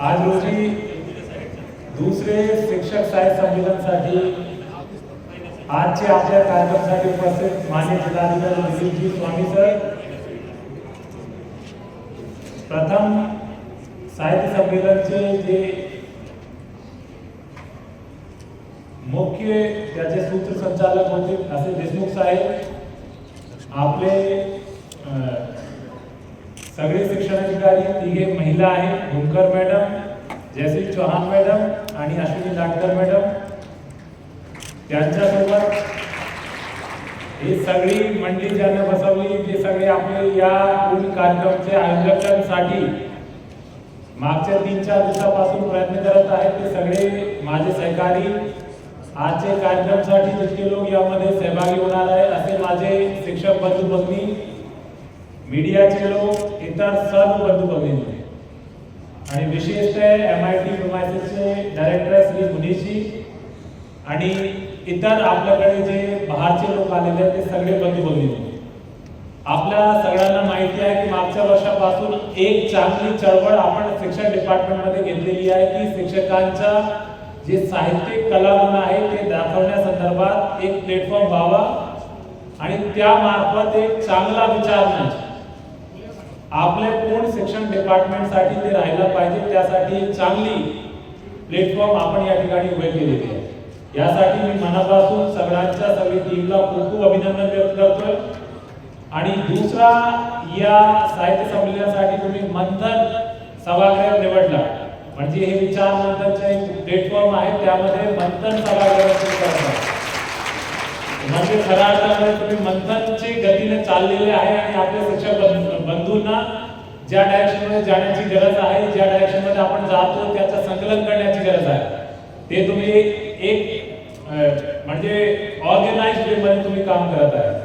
आज रोजी दुसरे शिक्षक साहित्य संमेलनासाठी आजचे आपल्या कार्यक्रमासाठी उपस्थित मान्य जिल्हाधिकारी दिलीपजी स्वामी सर. प्रथम साहित्य संमेलनचे जे मुख्य त्याचे सूत्रसंचालक होते असे देशमुख साहेब आपले अ, सगळे शिक्षणाधिकारी तिघे महिला आहेत भूमकर मॅडम जयसिंग चौहान मॅडम आणि अश्विनी लाटकर मॅडम. त्यांच्यासोबत ही सगळी मंडळी ज्यांना बसवली जे सगळे आपले या पूर्ण कार्यक्रमचे आयोजकांसाठी मागच्या तीन चार दिवसापासून प्रयत्न करत आहेत ते सगळे माझे सहकारी. आजचे कार्यक्रमसाठी जितके लोक यामध्ये सहभागी होणार आहे असे माझे शिक्षक बंधू भगिनी मीडियाचे लोक इतर सर्व बंधू भगिनी आणि विशेषतः एम आय टी चे डायरेक्टर श्री मुनीशी. आणि इतर आपल्याकडे जे बाहेरचे लोक आलेले आहेत ते सगळे बंधुभगिनी आपल्या सगळ्यांना माहिती आहे की मागच्या वर्षापासून एक चांगली चळवळ आपण शिक्षण डिपार्टमेंटमध्ये घेतलेली आहे की शिक्षकांच्या जे साहित्यिक कलागुण आहे ते दाखवण्यासंदर्भात एक प्लॅटफॉर्म व्हावा. आणि त्यामार्फत एक चांगला विचार म्हणजे आपले पूर्ण शिक्षण डिपार्टमेंटसाठी ते राहायला पाहिजे त्यासाठी एक चांगली प्लॅटफॉर्म आपण या ठिकाणी उभे केलेली आहे. यासाठी मी मनापासून सगळ्यांच्या सगळी टीमला खूप खूप अभिनंदन व्यक्त करतोय. आणि दुसरा या साहित्य संमेलनासाठी तुम्ही मंथन सभागृह निवडला. म्हणजे हे विचार मंथनचे एक प्लॅटफॉर्म आहे त्यामध्ये मंथन सभागृह करतात म्हणजे खऱ्या अर्थामध्ये तुम्ही मंथनचे गतीने चाललेले आहे आणि आपल्या शिक्षक बंधूंना ज्या डायरेक्शनमध्ये जाण्याची गरज आहे ज्या डायरेक्शनमध्ये आपण जातो त्याचं संकलन करण्याची गरज आहे. ते तुम्ही एक म्हणजे ऑर्गनाइज वे मध्ये तुम्ही काम करत आहे.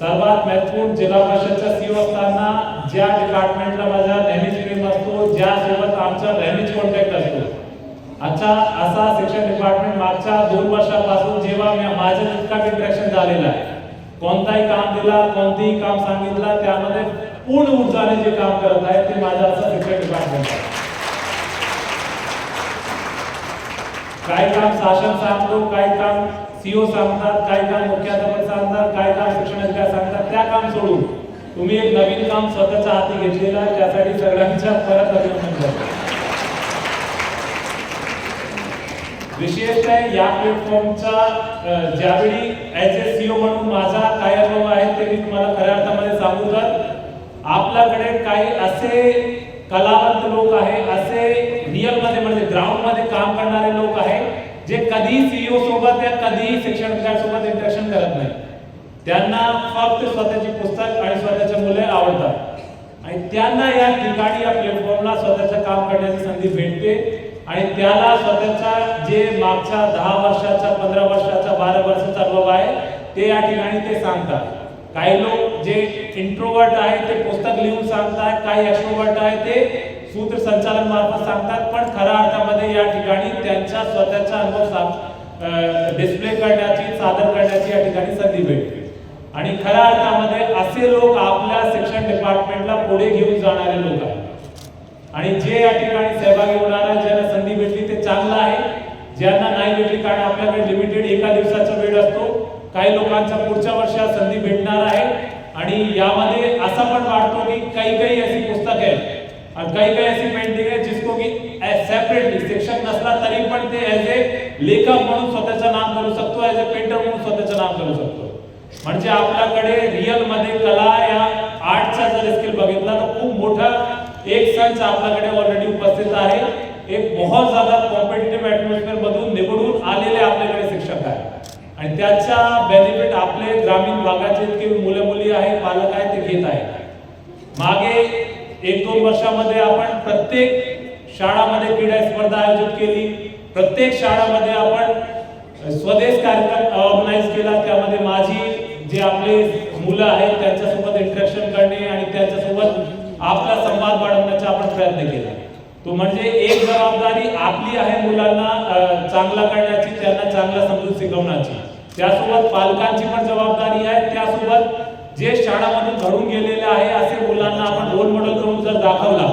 सर्वात महत्त्वपूर्ण जिल्हा परिषदच्या सीओ असताना ज्या डिपार्टमेंटला माझा नेहमीच प्रेम असतो ज्यासोबत आमचा नेहमीच कॉन्टॅक्ट असतो अच्छा असा शिक्षण डिपार्टमेंट मागच्या दोन वर्षापासून जेव्हा मी माझं इतका इंट्रॅक्शन झालेलं आहे कोणताही काम दिला कोणतेही काम सांगितलं त्यामध्ये पूर्ण ऊर्जाने जे काम करत आहे ते माझं असं शिक्षण डिपार्टमेंट आहे. काय काम शासन सांगतो काय काम सीओ सांगतात काय काम मुख्याध्यापक सांगतात काय काम शिक्षण अधिकारी सांगतात त्या काम सोडून तुम्ही एक नवीन काम स्वतःच्या हाती घेतलेलं आहे त्यासाठी सगळ्यांच्या परत अभिनंदन करतो. विशेषतः या प्लॅटफॉर्मचा ज्यावेळी ॲज ए सीओ म्हणून माझा काय अनुभव आहे ते मी तुम्हाला खऱ्या अर्थामध्ये सांगू तर आपल्याकडे काही असे कलावंत लोक आहे असे रिअलमध्ये म्हणजे ग्राउंडमध्ये काम करणारे लोक आहे जे कधी सीईओ सोबत या कधीही शिक्षण सोबत इंटरेक्शन करत नाही. त्यांना फक्त स्वतःची पुस्तक आणि स्वतःच्या मुले आवडतात. आणि त्यांना या ठिकाणी या प्लॅटफॉर्मला स्वतःचं काम करण्याची संधी भेटते. आणि त्याला स्वतःचा जे मागच्या दहा वर्षाचा पंधरा वर्षाचा बारा वर्षाचा अनुभव आहे ते या ठिकाणी ते सांगतात. काही लोक जे इंट्रोवर्ट आहे ते पुस्तक लिहून सांगतात काही एक्स्ट्रोवर्ट आहे ते सूत्रसंचालन मार्फत सांगतात पण खऱ्या अर्थामध्ये या ठिकाणी त्यांच्या स्वतःचा अनुभव सांग डिस्प्ले करण्याची सादर करण्याची या ठिकाणी संधी भेटते आणि खऱ्या अर्थामध्ये असे लोक आपल्या शिक्षण डिपार्टमेंटला पुढे घेऊन जाणारे लोक आहेत. आणि जे या ठिकाणी सहभागी होणार आहे ज्यांना संधी भेटली ते चांगलं आहे. ज्यांना नाही भेटली कारण आपल्याकडे लिमिटेड एका दिवसाचा वेळ असतो. काही लोकांच्या पुढच्या वर्षात संधी भेटणार आहे. आणि यामध्ये असा पण वाटतो की काही काही अशी पुस्तक आहे काही काही अशी पेंटिंग आहे जिसको की सेपरेटली शिक्षक नसला तरी पण ते ऍज ए लेखक म्हणून स्वतःचं नाम करू शकतो ऍज ए पेंटर म्हणून स्वतःचं नाम करू शकतो. म्हणजे आपल्याकडे रिअलमध्ये कला या आर्टचा जर स्किल बघितला तर खूप मोठा एक संच आपल्याकडे ऑलरेडी उपस्थित आहे एक बहुत ज्यादा कॉम्पिटेटिव्ह ऍटमॉस्फिअर मधून निवडून आलेले आपल्याकडे शिक्षक आहे आणि त्याचा बेनिफिट आपले ग्रामीण भागाचे इतके मुलं मुली आहे पालक आहे ते घेत आहेत. मागे एक दोन वर्षामध्ये आपण प्रत्येक शाळामध्ये क्रीडा स्पर्धा आयोजित केली. प्रत्येक शाळामध्ये आपण स्वदेश कार्यक्रम ऑर्गनाईज केला. त्यामध्ये माझी जे आपले मुलं आहेत त्यांच्यासोबत इंटरॅक्शन करणे आणि त्यांच्यासोबत आपला प्रयत्न केला. तो म्हणजे एक जबाबदारी आपली आहे मुलांना चांगला करण्याची त्यांना चांगला समजून शिकवण्याची. त्यासोबत पालकांची पण जबाबदारी आहे. त्यासोबत जे शाळामधून घडून गेलेले आहे असे मुलांना आपण रोल मॉडेल करून जर दाखवला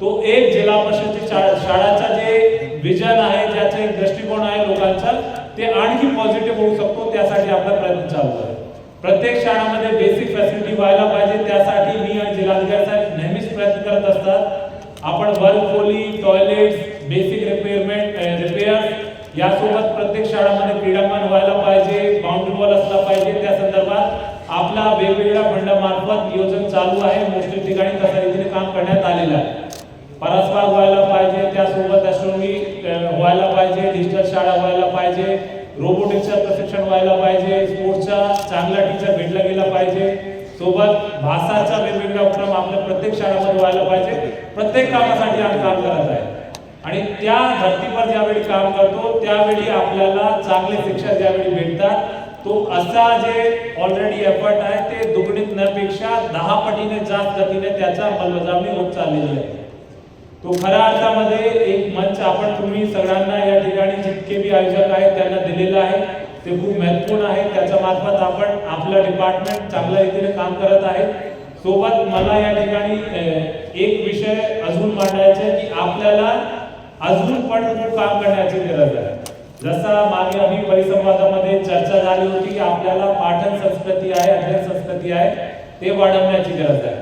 तो एक जिल्हा परिषदची शाळाचा जे विजन आहे ज्याचा एक दृष्टिकोन आहे लोकांचा ते आणखी पॉझिटिव्ह होऊ शकतो त्यासाठी आपला प्रयत्न चालू आहे. प्रत्येक शाळामध्ये बेसिक फॅसिलिटी व्हायला पाहिजे. त्यासाठी मी आणि जिल्हाधिकारी साहेब नेहमीच प्रयत्न करत असतात आपण वर्क खोली टॉयलेट्स बेसिक रिपेअरमेंट रिपेअर यासोबत प्रत्येक शाळामध्ये क्रीडांगण व्हायला पाहिजे बाउंड्री वॉल असला पाहिजे त्या संदर्भात आपला वेगवेगळ्या फंडामार्फत नियोजन चालू आहे. मोस्टली ठिकाणी तशा रीतीने काम करण्यात आलेलं आहे. परसबाग व्हायला पाहिजे त्यासोबत ॲस्ट्रॉनॉमी eh, व्हायला पाहिजे डिजिटल शाळा व्हायला पाहिजे रोबोटिक्सचं प्रशिक्षण व्हायला पाहिजे स्पोर्ट्सचा चांगला टीचर भेटला गेला पाहिजे. सोबत भाषाचा वेगवेगळा उपक्रम आपल्या प्रत्येक शाळेमध्ये व्हायला पाहिजे. प्रत्येक कामासाठी आम्ही काम करत आहे. आणि त्या धर्तीवर ज्यावेळी काम करतो त्यावेळी आपल्याला चांगले शिक्षक ज्यावेळी भेटतात तो असा जे ऑलरेडी एफर्ट आहे ते दुगणित दहा पटीने जास्त गतीने त्याचा अंमलबजावणी होत चाललेली आहे. तो खऱ्या अर्थामध्ये एक मंच आपण तुम्ही सगळ्यांना या ठिकाणी जितके बी आयोजक आहेत त्यांना दिलेलं आहे. ते खूप महत्त्वपूर्ण आहे. त्याच्या मार्फत आपण आपलं डिपार्टमेंट चांगल्या रीतीने काम करत आहे. सोबत मला या ठिकाणी एक विषय अजून मांडायचा आहे की आपल्याला अजून पण खूप काम करण्याची गरज आहे. जसा मागे आम्ही परिसंवादामध्ये चर्चा झाली होती की आपल्याला पाठन संस्कृती आहे अध्ययन संस्कृती आहे ते वाढवण्याची गरज आहे.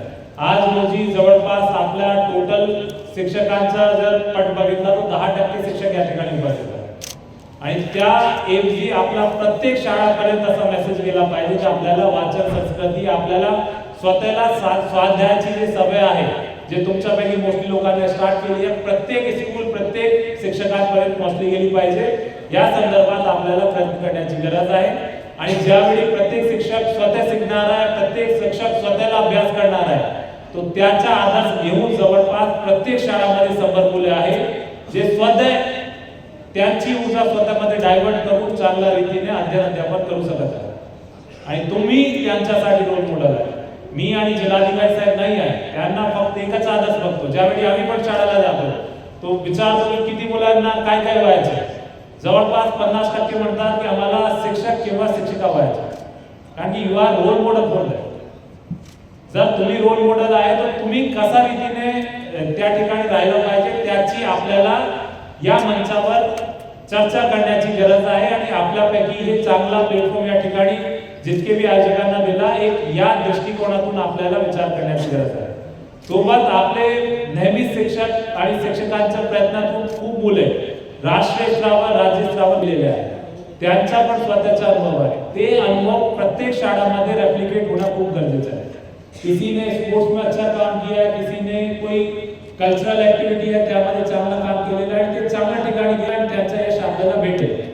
आज रोजी जवळपास आपल्या टोटल शिक्षकांचा जर पट बघितला तर दहा टक्के शिक्षक या ठिकाणी उपस्थित आणि त्या ऐवजी आपला प्रत्येक शाळापर्यंत असा मेसेज गेला पाहिजे की आपल्याला वाचन संस्कृती आपल्याला स्वतःला स्वाध्यायाची जी सवय आहे जे तुमच्यापैकी मोस्टली लोकांनी स्टार्ट केली आहे प्रत्येक स्कूल प्रत्येक शिक्षकांपर्यंत पोहोचली गेली पाहिजे. या संदर्भात आपल्याला प्रयत्न करण्याची गरज आहे. आणि ज्यावेळी प्रत्येक शिक्षक स्वतः शिकणार आहे प्रत्येक शिक्षक स्वतःला अभ्यास करणार आहे तो त्याचा आधार घेऊन जवळपास प्रत्येक शाळामध्ये संभर मुले आहे जे स्वतः त्यांची ऊर्जा स्वतःमध्ये डायव्हर्ट करून चांगल्या रीतीने अध्ययन अध्यापन करू शकत आहे. आणि तुम्ही त्यांच्यासाठी रोल मॉडेल आहे. मी आणि जिल्हाधिकारी साहेब नाही आहे. त्यांना फक्त एकच आदर्श बघतो. ज्यावेळी आम्ही पण शाळेला जातो तो विचारतो की किती मुलांना काय काय व्हायचं? जवळपास पन्नास टक्के म्हणतात की आम्हाला शिक्षक किंवा शिक्षिका व्हायचं. कारण की युवा रोल मॉडेल फॉर आहे? जर तुम्ही रोल मॉडेल आहे तर तुम्ही कसा रीतीने त्या ठिकाणी राहिलं पाहिजे त्याची आपल्याला या मंचावर चर्चा करण्याची गरज आहे आणि आपल्यापैकी हे चांगला प्लॅटफॉर्म या ठिकाणी जितके बी आयोजकांना दिला एक या दृष्टिकोनातून आपल्याला विचार करण्याची गरज आहे. सोबत आपले नेहमी शिक्षक आणि शिक्षकांच्या प्रयत्नातून खूप मुले राष्ट्रीय स्तरावर राज्य स्तरावर दिलेले आहेत. त्यांचा पण स्वतःचा अनुभव आहे. ते अनुभव प्रत्येक शाळामध्ये रेप्लिकेट होणं खूप गरजेचं आहे. किसी ने स्पोर्ट्स में अच्छा काम किया है किसी ने कोई कल्चरल ऍक्टिव्हिटी आहे त्यामध्ये चांगलं काम केलेलं आहे ते चांगल्या ठिकाणी गेलं आणि त्याचं यश आपल्याला भेटेल.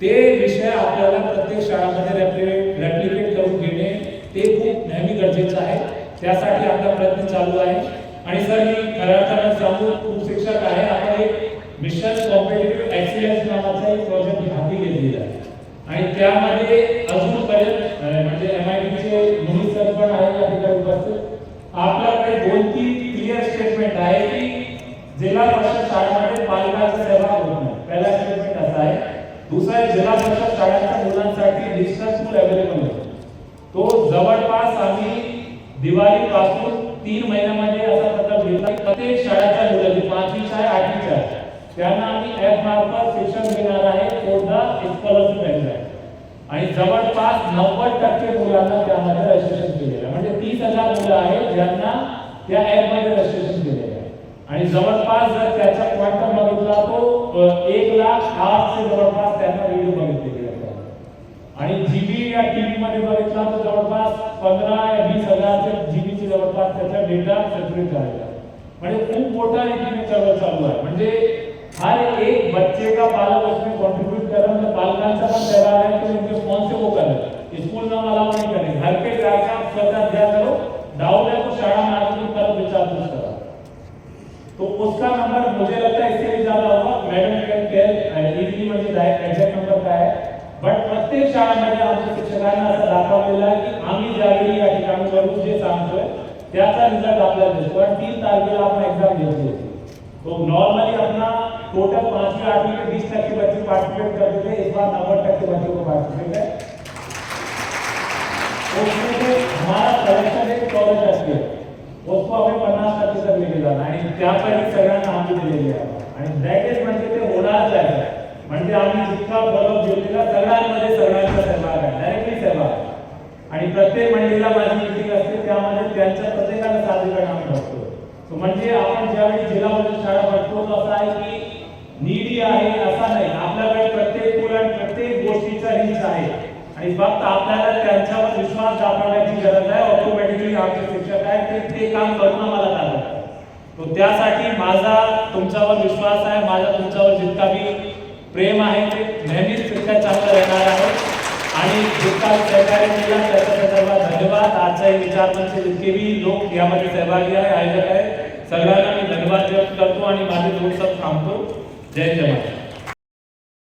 ते विषय आपल्याला प्रत्येक शाळामध्ये रेप्लिकेट करून घेणे ते खूप नेहमी गरजेचं आहे. त्यासाठी आपला प्रयत्न चालू आहे. आणि सर मी खऱ्या अर्थानं सांगू खूप शिक्षक आहे. आपण एक मिशन कॉम्पिटेटिव्ह एक्सिलन्स नावाचा एक प्रोजेक्ट हाती घेतलेला आहे. आणि त्यामध्ये अजूनपर्यंत म्हणजे एम आय चे मुनी सर पण आहे या ठिकाणी उपस्थित. आपल्याकडे जिल्हा परिषद शाळांमध्ये पालकांचा सहभाग होत नाही. पहिला स्टेटमेंट असा आहे? दुसरा आहे जिल्हा परिषद शाळांच्या मुलांसाठी डिजिटल स्कूल अवेलेबल होतो. तो जवळपास आम्ही दिवाळी पासून तीन महिन्यामध्ये असा प्रकार घेतला प्रत्येक शाळेच्या मुलं पाचवी शाळा आठवी शाळा त्यांना आम्ही ऍप मार्फत शिक्षण देणार आहे. कोणता? स्कॉलरशिप आहे. आणि जवळपास नव्वद टक्के मुलांना त्यामध्ये रजिस्ट्रेशन केलेलं आहे. म्हणजे तीस हजार मुलं आहेत ज्यांना त्या ऍपमध्ये रजिस्ट्रेशन आणि जवळपास जर त्याचा क्वांटम बघितला तो एक लाख आठ जवळपास त्यांना व्हिडिओ बघितले आणि जीबी या टीव्ही मध्ये बघितला तर जवळपास पंधरा वीस हजारच्या जीबी ची जवळपास त्याचा डेटा सेपरेट झालेला म्हणजे खूप मोठा रीतीने चळवळ चालू आहे. म्हणजे हर एक बच्चे का पालक उसमें कॉन्ट्रीब्यूट कर रहा है मतलब पालकांचा पण व्यवहार है तो उनके फोन से वो कर स्कूल ना वाला नहीं. करें घर पे जाकर आप स्वतः अध्ययन करो डाउट है तो शाळा में आके तरफ विचारपूस उसका नंबर मुझे लगता है इससे भी ज़्यादा होगा। मैडम कैन केअर इझिली म्हणजे एक्झॅक्ट नंबर काय आहे बट प्रत्येक शाळेमध्ये आमच्या शिक्षकांना असं दाखवलेलं आहे की आम्ही ज्यावेळी या ठिकाणी करू जे सांगतोय त्याचा रिझल्ट आपल्याला दिसतो आणि तीन तारखेला आपण एक्झाम घेतली होती तो नॉर्मली अपना टोटल पांचवी, आठवीं में बीस टक्के बच्चे पार्टिसिपेट करते थे इस बार नब्बे टक्के बच्चों को पार्टिसिपेट है। उसमें से हमारा कलेक्शन एक चौदह टक्के है। वस्तू आम्ही पन्नास टक्के तर दिलेला आणि त्यापैकी सगळ्यांना आम्ही दिलेली आहे. आणि दॅट म्हणजे ते होणारच आहे. म्हणजे आम्ही जितका बरोबर दिलेला सगळ्यांमध्ये सगळ्यांचा सहभाग आहे. डायरेक्टली सहभाग आणि प्रत्येक मंडळीला माझी मिटिंग असते. त्यामध्ये त्यांच्या प्रत्येकाला साधीकरण आम्ही बघतो. म्हणजे आपण ज्यावेळी जिल्हा परिषद शाळा बघतो तो असं आहे की निडी आहे असा नाही. आपल्याकडे प्रत्येक मुलं प्रत्येक गोष्टीचा रिच आहे. आणि फक्त आपल्याला त्यांच्यावर विश्वास दाखवण्याची गरज आहे. ऑटोमॅटिकली आमचे शिक्षक आहे ते ते काम करून आम्हाला दाखवतात तो त्यासाठी माझा तुमच्यावर विश्वास आहे. माझा तुमच्यावर जितका मी प्रेम आहे ते नेहमीच तितकं चांगलं राहणार आहे. आणि जितका सहकार्य केला त्याचा संदर्भात धन्यवाद. आजच्या म्हणजे जितके जितकेही लोक यामध्ये सहभागी आहे आयोजक आहे सगळ्यांना मी धन्यवाद व्यक्त करतो आणि माझे दोन सब थांबतो. जय जय महाराज